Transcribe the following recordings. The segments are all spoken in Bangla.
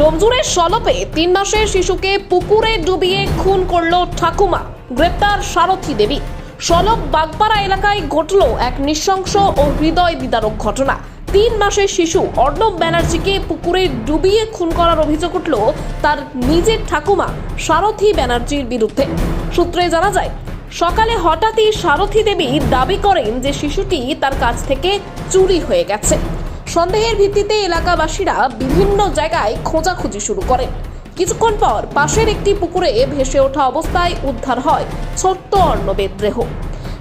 ডোমজুরের সলপে তিন মাসের শিশুকে পুকুরে ডুবিয়ে খুন করল ঠাকুমা। গ্রেপ্তার সারথী দেবী। সলপ বাগপাড়া এলাকায় ঘটল এক নৃশংস ও হৃদয় বিদারক ঘটনা। তিন মাসের শিশু অর্ণব ব্যানার্জিকে পুকুরে ডুবিয়ে খুন করার অভিযোগ উঠল তার নিজের ঠাকুমা, সারথী ব্যানার্জির বিরুদ্ধে। সূত্রে জানা যায়, সকালে হঠাৎই সারথী দেবী দাবি করেন যে শিশুটি তার কাছ থেকে চুরি হয়ে গেছে। সন্দেহের ভিত্তিতে এলাকাবাসীরা বিভিন্ন জায়গায় খোঁজাখুঁজি শুরু করেন। কিছুক্ষণ পর পাশের একটি পুকুরে ভেসে ওঠা অবস্থায় উদ্ধার হয় ছোট্ট অর্ণবের দেহ।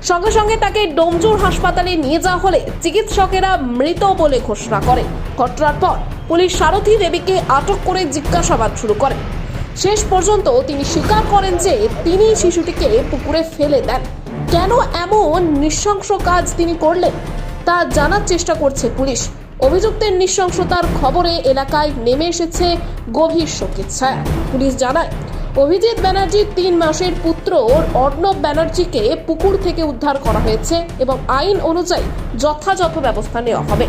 সঙ্গে সঙ্গে তাকে ডোমজুর হাসপাতালে নিয়ে যাওয়া হলে চিকিৎসকেরা মৃত বলে ঘোষণা করে ঘটনার পর পুলিশ সারথী দেবীকে আটক করে জিজ্ঞাসাবাদ শুরু করে। শেষ পর্যন্ত তিনি স্বীকার করেন যে তিনি শিশুটিকে পুকুরে ফেলে দেন। কেন এমন নৃশংস কাজ তিনি করলেন তা জানার চেষ্টা করছে পুলিশ। অভিযুক্তের নৃশংসতার খবরে এলাকায় নেমে এসেছে গভীর শোকের ছায়া। পুলিশ জানায়, অভিজিৎ ব্যানার্জির তিন মাসের পুত্র অর্ণব ব্যানার্জিকে পুকুর থেকে উদ্ধার করা হয়েছে এবং আইন অনুযায়ী যথাযথ ব্যবস্থা নেওয়া হবে।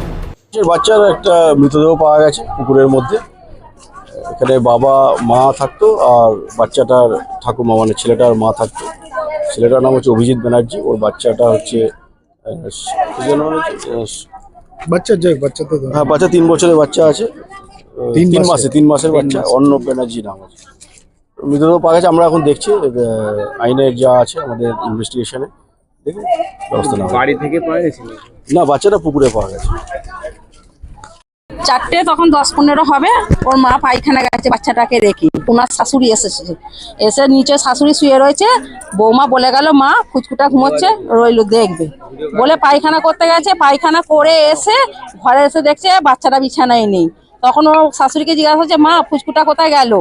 বাচ্চার একটা মৃতদেহ পাওয়া গেছে পুকুরের মধ্যে। এখানে বাবা, মা থাকতো আর বাচ্চাটার ঠাকুমা মানে ছেলেটার মা থাকতো। ছেলেটার নাম হচ্ছে অভিজিৎ ব্যানার্জি, ওর বাচ্চাটা হচ্ছে বাচ্চা যাক বাচ্চা তো হ্যাঁ বাচ্চা তিন বছরের বাচ্চা আছে। তিন তিন মাসে তিন মাসের বাচ্চা। ব্যানার্জি নাম আছে। মৃতদেহ পাওয়া গেছে আমরা এখন দেখছি। আহ, আইনের যা আছে আমাদের ইনভেস্টিগেশনে দেখে ব্যবস্থা নেওয়া বাড়ি থেকে পাওয়া না বাচ্চাটা পুকুরে পাওয়া গেছে। চারটে তখন দশ পনেরো হবে। ওর মা পায়খানা গেছে বাচ্চাটাকে রেখে। ওনার শাশুড়ি এসেছে। এসে নিচে শাশুড়ি শুয়ে রয়েছে। বৌমা বলে গেল, মা ফুচকুটা ঘুমোচ্ছে, রইল, দেখবে। বলে পায়খানা করতে গেছে। পায়খানা করে এসে ঘরে এসে দেখছে, বাচ্চাটা বিছানায় নেই। তখন ও শাশুড়িকে জিজ্ঞাসা হচ্ছে, মা ফুচকুটা কোথায় গেল?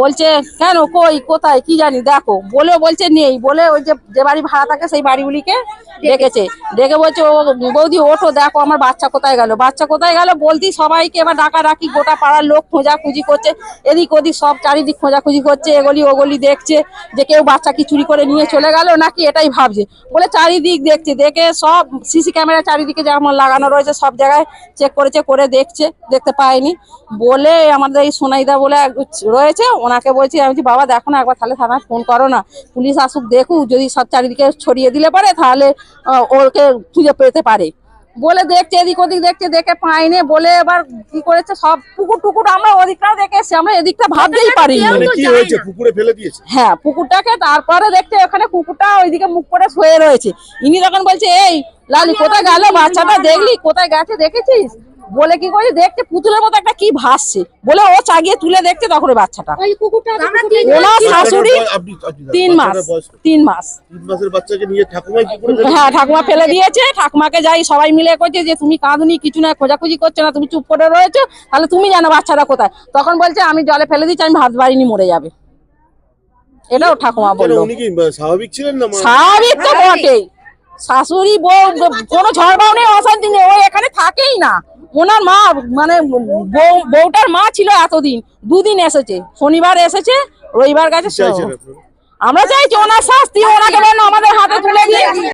বলছে, কেন? কই? কোথায়? কি জানি? দেখো। বলে বলছে, নেই। বলে ওই যে যে বাড়ি ভাড়া থাকে, সেই বাড়িগুলিকে ডেকেছে। ডেকে বলছে, ও বৌদি, ওঠো, দেখো আমার বাচ্চা কোথায় গেল। বাচ্চা কোথায় গেল বলতি সবাইকে এবার ডাকা ডাকি গোটা পাড়ার লোক খোঁজাখুঁজি করছে। এদিক ওদিক সব চারিদিক খোঁজাখুঁজি করছে, এগলি ওগলি দেখছে যে কেউ বাচ্চা কি চুরি করে নিয়ে চলে গেল নাকি এটাই ভাবছে। বলে চারিদিক দেখছে, দেখে সব সিসি ক্যামেরা চারিদিকে যেমন লাগানো রয়েছে, সব জায়গায় চেক করেছে, করে দেখছে, দেখতে পায়নি। বলে আমাদের এই সোনাইদা বলে রয়েছে ওনাকে বলছি আমি বলছি, বাবা দেখো না একবার তাহলে থানায় ফোন করো না। পুলিশ আসুক দেখুক যদি সব চারিদিকে ছড়িয়ে দিলে পারে তাহলে ওকে খুঁজে পেতে পারে। বলে দেখছে এদিক ওদিক দেখছে দেখে পাইনি বলে এবার কি করেছে সব পুকুর টুকুর আমরা ওদিকটাও দেখে এসছি আমরা এদিকটা ভাবতেই পারি মানে পুকুরে ফেলে দিয়েছে? হ্যাঁ পুকুরটাকে তারপরে দেখতে ওখানে কুকুরটা ওইদিকে মুখ করে শুয়ে রয়েছে। ইনি তখন বলছে এই লালি কোথায় গেল? বাচ্চাটা দেখলি? কোথায় গেছে? দেখেছিস? বলে কি করে দেখতে পুতুলের মতো একটা কি ভাসছে? বলে ও চাগিয়ে তুলে দেখতে তখন ওই বাচ্চাটা। ওনার শাশুড়ি তিন মাস? তিন মাস। তিন মাসের বাচ্চাকে নিয়ে ঠাকুমাই কি করে ফেলে হ্যাঁ ঠাকুমা ফেলে দিয়েছে ঠাকুমাকে যাই সবাই মিলে করছে যে তুমি কাঁদুনি কিছু না খোঁজাখুঁজি করছ না তুমি চুপ করে রয়েছো তাহলে তুমি জানো বাচ্চারা কোথায়। তখন বলছে আমি জলে ফেলে দিচ্ছি আমি ভাত বাড়িনি মরে যাবে। এটাও ঠাকুমা বলল। উনি কি আহ, স্বাভাবিক ছিলেন না স্বাভাবিক তো বটেই। শাশুড়ি বউ কোনো ঝড়বাও নেই অশান্তি নেই ও এখানে থাকেই না। ওনার মা মানে বউ বউটার মা ছিল এতদিন দুদিন এসেছে শনিবার এসেছে রবিবার গেছে? আমরা চাইছি ওনার শাস্তি ওনাকে আমাদের হাতে তুলে দিয়ে